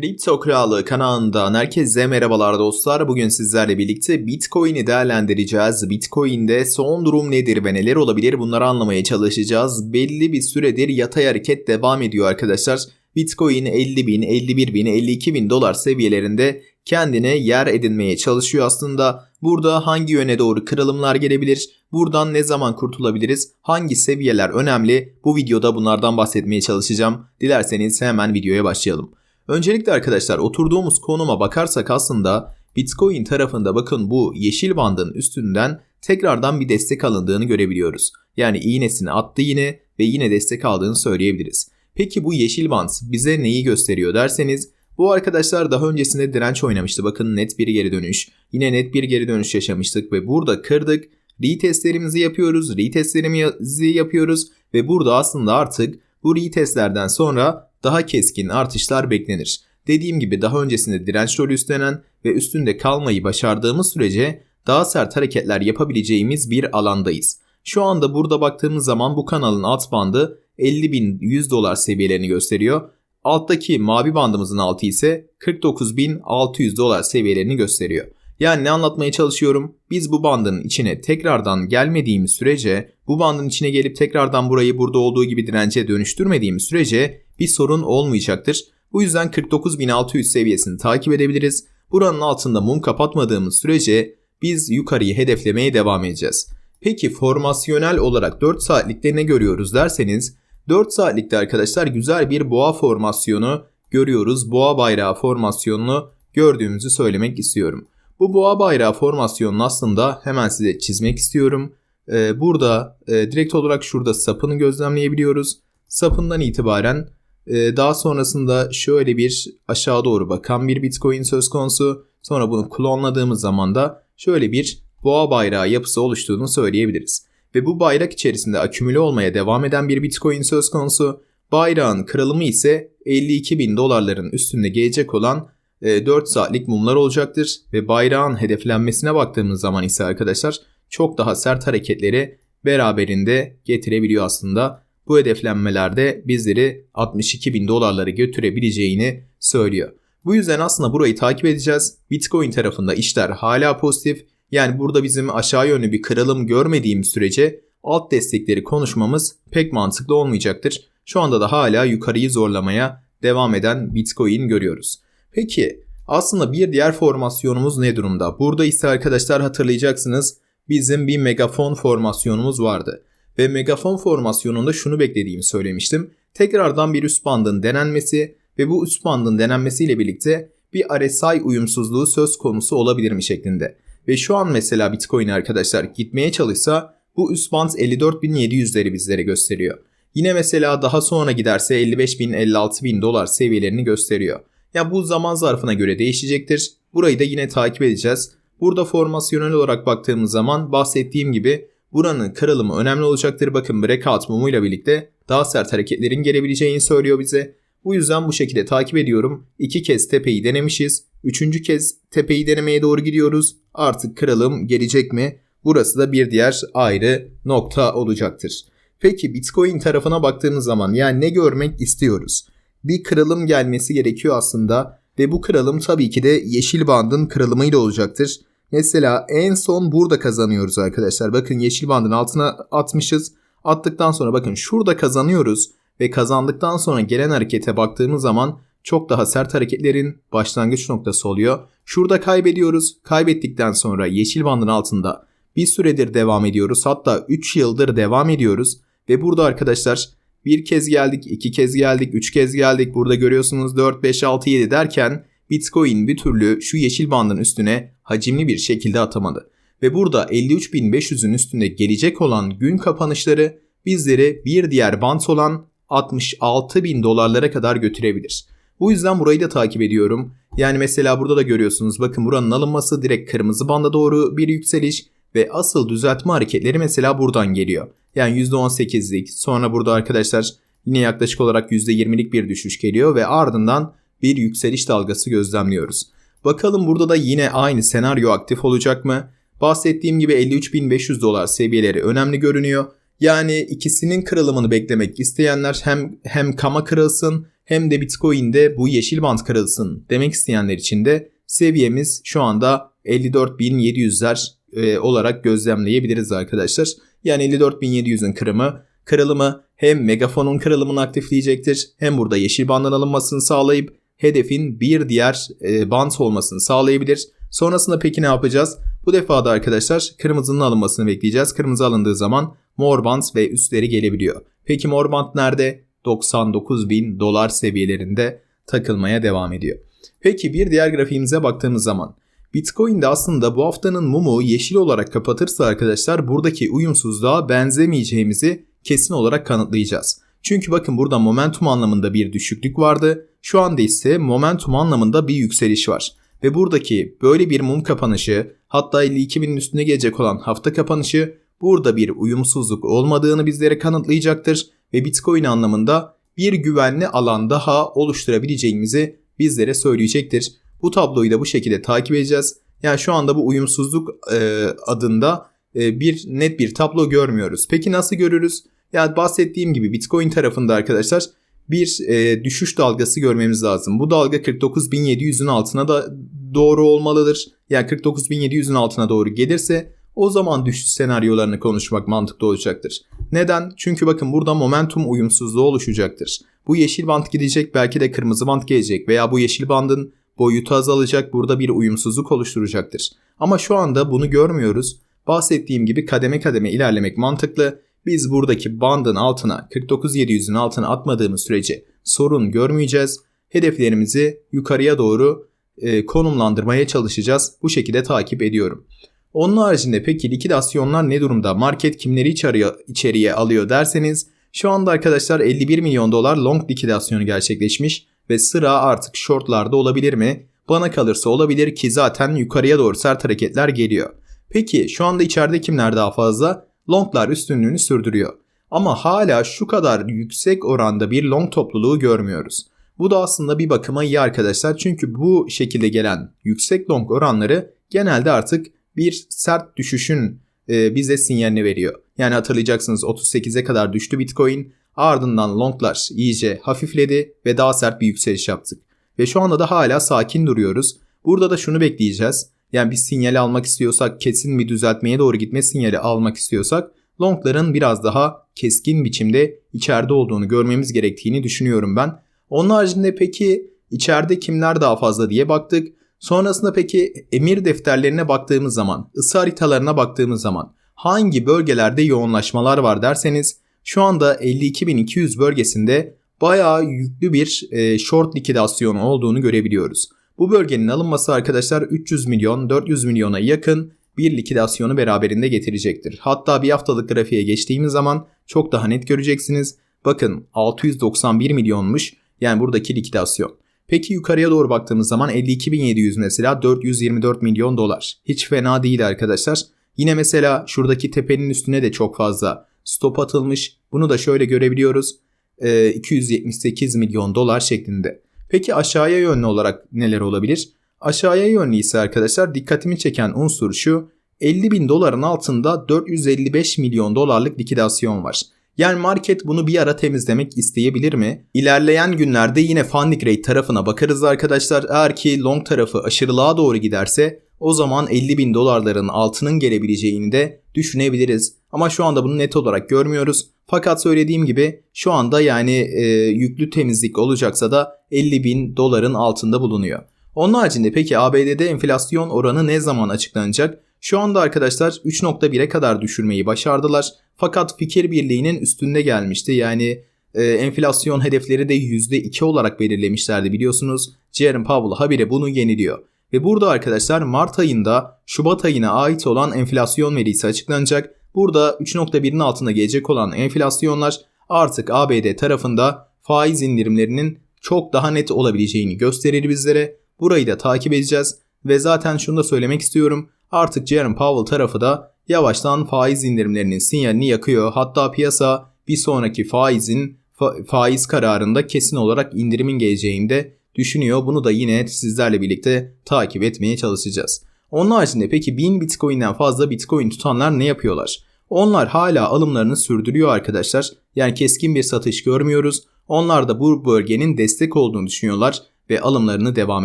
Kripto Krallığı kanalından herkese merhabalar dostlar. Bugün sizlerle birlikte Bitcoin'i değerlendireceğiz. Bitcoin'de son durum nedir ve neler olabilir bunları anlamaya çalışacağız. Belli bir süredir yatay hareket devam ediyor arkadaşlar. Bitcoin 50 bin, 51 bin, 52 bin dolar seviyelerinde kendine yer edinmeye çalışıyor aslında. Burada hangi yöne doğru kırılımlar gelebilir? Buradan ne zaman kurtulabiliriz? Hangi seviyeler önemli? Bu videoda bunlardan bahsetmeye çalışacağım. Dilerseniz hemen videoya başlayalım. Öncelikle arkadaşlar oturduğumuz konuma bakarsak aslında Bitcoin tarafında bakın bu yeşil bandın üstünden tekrardan bir destek alındığını görebiliyoruz. Yani iğnesini attı yine ve yine destek aldığını söyleyebiliriz. Peki bu yeşil band bize neyi gösteriyor derseniz bu arkadaşlar daha öncesinde direnç oynamıştı. Bakın net bir geri dönüş. Yine net bir geri dönüş yaşamıştık ve burada kırdık. Retestlerimizi yapıyoruz. Retestlerimizi yapıyoruz ve burada aslında artık bu retestlerden sonra daha keskin artışlar beklenir. Dediğim gibi daha öncesinde direnç rolü üstlenen ve üstünde kalmayı başardığımız sürece daha sert hareketler yapabileceğimiz bir alandayız. Şu anda burada baktığımız zaman bu kanalın alt bandı 50.100 dolar seviyelerini gösteriyor. Alttaki mavi bandımızın altı ise 49.600 dolar seviyelerini gösteriyor. Yani ne anlatmaya çalışıyorum? Biz bu bandın içine tekrardan gelmediğimiz sürece, bu bandın içine gelip tekrardan burayı burada olduğu gibi dirence dönüştürmediğimiz sürece bir sorun olmayacaktır. Bu yüzden 49.600 seviyesini takip edebiliriz. Buranın altında mum kapatmadığımız sürece biz yukarıyı hedeflemeye devam edeceğiz. Peki formasyonel olarak 4 saatlikte ne görüyoruz derseniz 4 saatlikte arkadaşlar güzel bir boğa formasyonu görüyoruz. Boğa bayrağı formasyonunu gördüğümüzü söylemek istiyorum. Bu boğa bayrağı formasyonunu aslında hemen size çizmek istiyorum. Ee, burada e, direkt olarak şurada sapını gözlemleyebiliyoruz. Sapından itibaren daha sonrasında şöyle bir aşağı doğru bakan bir bitcoin söz konusu. Sonra bunu klonladığımız zaman da şöyle bir boğa bayrağı yapısı oluştuğunu söyleyebiliriz. Ve bu bayrak içerisinde akümüle olmaya devam eden bir bitcoin söz konusu. Bayrağın kırılımı ise 52 bin dolarların üstünde gelecek olan 4 e, saatlik mumlar olacaktır. Ve bayrağın hedeflenmesine baktığımız zaman ise arkadaşlar çok daha sert hareketleri beraberinde getirebiliyor aslında. Bu hedeflenmelerde bizleri 62 bin dolarları götürebileceğini söylüyor. Bu yüzden aslında burayı takip edeceğiz. Bitcoin tarafında işler hala pozitif. Yani burada bizim aşağı yönlü bir kırılım görmediğimiz sürece alt destekleri konuşmamız pek mantıklı olmayacaktır. Şu anda da hala yukarıyı zorlamaya devam eden Bitcoin görüyoruz. Peki aslında bir diğer formasyonumuz ne durumda? Burada ise arkadaşlar hatırlayacaksınız bizim bir megafon formasyonumuz vardı. Ve megafon formasyonunda şunu beklediğimi söylemiştim. Tekrardan bir üst bandın denenmesi ve bu üst bandın denenmesiyle birlikte bir RSI uyumsuzluğu söz konusu olabilir mi şeklinde. Ve şu an mesela Bitcoin arkadaşlar gitmeye çalışsa bu üst band 54.700'leri bizlere gösteriyor. Yine mesela daha sonra giderse 55.000 56.000 dolar seviyelerini gösteriyor. Ya bu zaman zarfına göre değişecektir. Burayı da yine takip edeceğiz. Burada formasyonel olarak baktığımız zaman bahsettiğim gibi buranın kırılımı önemli olacaktır. Bakın breakout mumuyla birlikte daha sert hareketlerin gelebileceğini söylüyor bize. Bu yüzden bu şekilde takip ediyorum. İki kez tepeyi denemişiz. Üçüncü kez tepeyi denemeye doğru gidiyoruz. Artık kırılım gelecek mi? Burası da bir diğer ayrı nokta olacaktır. Peki Bitcoin tarafına baktığımız zaman yani ne görmek istiyoruz? Bir kırılım gelmesi gerekiyor aslında ve bu kırılım tabii ki de yeşil bandın kırılımıyla olacaktır. Mesela en son burada kazanıyoruz arkadaşlar. Bakın yeşil bandın altına atmışız. Attıktan sonra bakın şurada kazanıyoruz ve kazandıktan sonra gelen harekete baktığımız zaman çok daha sert hareketlerin başlangıç noktası oluyor. Şurada kaybediyoruz. Kaybettikten sonra yeşil bandın altında bir süredir devam ediyoruz. Hatta 3 yıldır devam ediyoruz. Ve burada arkadaşlar bir kez geldik, iki kez geldik, üç kez geldik. Burada görüyorsunuz 4, 5, 6, 7 derken Bitcoin bir türlü şu yeşil bandın üstüne hacimli bir şekilde atamadı. Ve burada 53.500'ün üstünde gelecek olan gün kapanışları bizleri bir diğer band olan 66.000 dolarlara kadar götürebilir. Bu yüzden burayı da takip ediyorum. Yani mesela burada da görüyorsunuz bakın buranın alınması direkt kırmızı banda doğru bir yükseliş ve asıl düzeltme hareketleri mesela buradan geliyor. Yani %18'lik sonra burada arkadaşlar yine yaklaşık olarak %20'lik bir düşüş geliyor ve ardından bir yükseliş dalgası gözlemliyoruz. Bakalım burada da yine aynı senaryo aktif olacak mı? Bahsettiğim gibi 53.500 dolar seviyeleri önemli görünüyor. Yani ikisinin kırılımını beklemek isteyenler hem hem kama kırılsın hem de Bitcoin'de bu yeşil bant kırılsın demek isteyenler için de seviyemiz şu anda 54.700'ler e, olarak gözlemleyebiliriz arkadaşlar. Yani 54.700'ün kırımı, kırılımı hem megafonun kırılımını aktifleyecektir hem burada yeşil bandın alınmasını sağlayıp hedefin bir diğer e, bant olmasını sağlayabilir. Sonrasında peki ne yapacağız? Bu defa da arkadaşlar kırmızının alınmasını bekleyeceğiz. Kırmızı alındığı zaman mor band ve üstleri gelebiliyor. Peki mor band nerede? 99 bin dolar seviyelerinde takılmaya devam ediyor. Peki bir diğer grafiğimize baktığımız zaman Bitcoin'de aslında bu haftanın mumu yeşil olarak kapatırsa arkadaşlar buradaki uyumsuzluğa benzemeyeceğimizi kesin olarak kanıtlayacağız. Çünkü bakın burada momentum anlamında bir düşüklük vardı. Şu anda ise momentum anlamında bir yükseliş var. Ve buradaki böyle bir mum kapanışı hatta 52 binin üstüne gelecek olan hafta kapanışı burada bir uyumsuzluk olmadığını bizlere kanıtlayacaktır ve Bitcoin anlamında bir güvenli alan daha oluşturabileceğimizi bizlere söyleyecektir. Bu tabloyu da bu şekilde takip edeceğiz. Yani şu anda bu uyumsuzluk e, adında e, bir net bir tablo görmüyoruz. Peki nasıl görürüz? Yani bahsettiğim gibi Bitcoin tarafında arkadaşlar bir e, düşüş dalgası görmemiz lazım. Bu dalga 49.700'ün altına da doğru olmalıdır. Yani 49.700'ün altına doğru gelirse o zaman düşüş senaryolarını konuşmak mantıklı olacaktır. Neden? Çünkü bakın burada momentum uyumsuzluğu oluşacaktır. Bu yeşil band gidecek belki de kırmızı band gelecek veya bu yeşil bandın boyutu azalacak burada bir uyumsuzluk oluşturacaktır. Ama şu anda bunu görmüyoruz. Bahsettiğim gibi kademe kademe ilerlemek mantıklı. Biz buradaki bandın altına 49.700'ün altına atmadığımız sürece sorun görmeyeceğiz. Hedeflerimizi yukarıya doğru e, konumlandırmaya çalışacağız. Bu şekilde takip ediyorum. Onun haricinde peki likidasyonlar ne durumda? Market kimleri içeriye, içeriye alıyor derseniz şu anda arkadaşlar 51 milyon dolar long likidasyonu gerçekleşmiş ve sıra artık shortlarda olabilir mi? Bana kalırsa olabilir ki zaten yukarıya doğru sert hareketler geliyor. Peki şu anda içeride kimler daha fazla? Longlar üstünlüğünü sürdürüyor. Ama hala şu kadar yüksek oranda bir long topluluğu görmüyoruz. Bu da aslında bir bakıma iyi arkadaşlar çünkü bu şekilde gelen yüksek long oranları genelde artık bir sert düşüşün e, bize sinyalini veriyor. Yani hatırlayacaksınız 38'e kadar düştü Bitcoin. Ardından longlar iyice hafifledi ve daha sert bir yükseliş yaptık. Ve şu anda da hala sakin duruyoruz. Burada da şunu bekleyeceğiz. Yani bir sinyal almak istiyorsak, kesin bir düzeltmeye doğru gitme sinyali almak istiyorsak longların biraz daha keskin biçimde içeride olduğunu görmemiz gerektiğini düşünüyorum ben. Onun haricinde peki içeride kimler daha fazla diye baktık. Sonrasında peki emir defterlerine baktığımız zaman, ısı haritalarına baktığımız zaman hangi bölgelerde yoğunlaşmalar var derseniz şu anda 52.200 bölgesinde bayağı yüklü bir e, short likidasyonu olduğunu görebiliyoruz. Bu bölgenin alınması arkadaşlar 300 milyon 400 milyona yakın bir likidasyonu beraberinde getirecektir. Hatta bir haftalık grafiğe geçtiğimiz zaman çok daha net göreceksiniz. Bakın 691 milyonmuş yani buradaki likidasyon. Peki yukarıya doğru baktığımız zaman 52.700 mesela 424 milyon dolar. Hiç fena değil arkadaşlar. Yine mesela şuradaki tepenin üstüne de çok fazla stop atılmış. Bunu da şöyle görebiliyoruz. E, 278 milyon dolar şeklinde. Peki aşağıya yönlü olarak neler olabilir? Aşağıya yönlü ise arkadaşlar dikkatimi çeken unsur şu. 50 bin doların altında 455 milyon dolarlık likidasyon var. Yani market bunu bir ara temizlemek isteyebilir mi? İlerleyen günlerde yine funding rate tarafına bakarız arkadaşlar. Eğer ki long tarafı aşırılığa doğru giderse o zaman 50 bin dolarların altının gelebileceğini de düşünebiliriz. Ama şu anda bunu net olarak görmüyoruz. Fakat söylediğim gibi şu anda yani e, yüklü temizlik olacaksa da 50 bin doların altında bulunuyor. Onun haricinde peki ABD'de enflasyon oranı ne zaman açıklanacak? Şu anda arkadaşlar 3.1'e kadar düşürmeyi başardılar. Fakat fikir birliğinin üstünde gelmişti. Yani e, enflasyon hedefleri de %2 olarak belirlemişlerdi biliyorsunuz. Jerome Powell habire bunu yeniliyor. Ve burada arkadaşlar Mart ayında Şubat ayına ait olan enflasyon verisi açıklanacak. Burada 3.1'in altında gelecek olan enflasyonlar artık ABD tarafında faiz indirimlerinin çok daha net olabileceğini gösterir bizlere. Burayı da takip edeceğiz ve zaten şunu da söylemek istiyorum. Artık Jerome Powell tarafı da yavaştan faiz indirimlerinin sinyalini yakıyor. Hatta piyasa bir sonraki faizin fa- faiz kararında kesin olarak indirimin geleceğini de düşünüyor. Bunu da yine sizlerle birlikte takip etmeye çalışacağız. Onun haricinde peki 1000 Bitcoin'den fazla Bitcoin tutanlar ne yapıyorlar? Onlar hala alımlarını sürdürüyor arkadaşlar. Yani keskin bir satış görmüyoruz. Onlar da bu bölgenin destek olduğunu düşünüyorlar ve alımlarını devam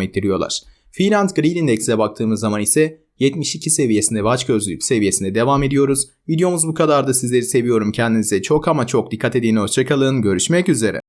ettiriyorlar. Finland Green Index'e baktığımız zaman ise 72 seviyesinde ve açgözlülük seviyesinde devam ediyoruz. Videomuz bu kadardı. Sizleri seviyorum. Kendinize çok ama çok dikkat edin. Hoşçakalın. Görüşmek üzere.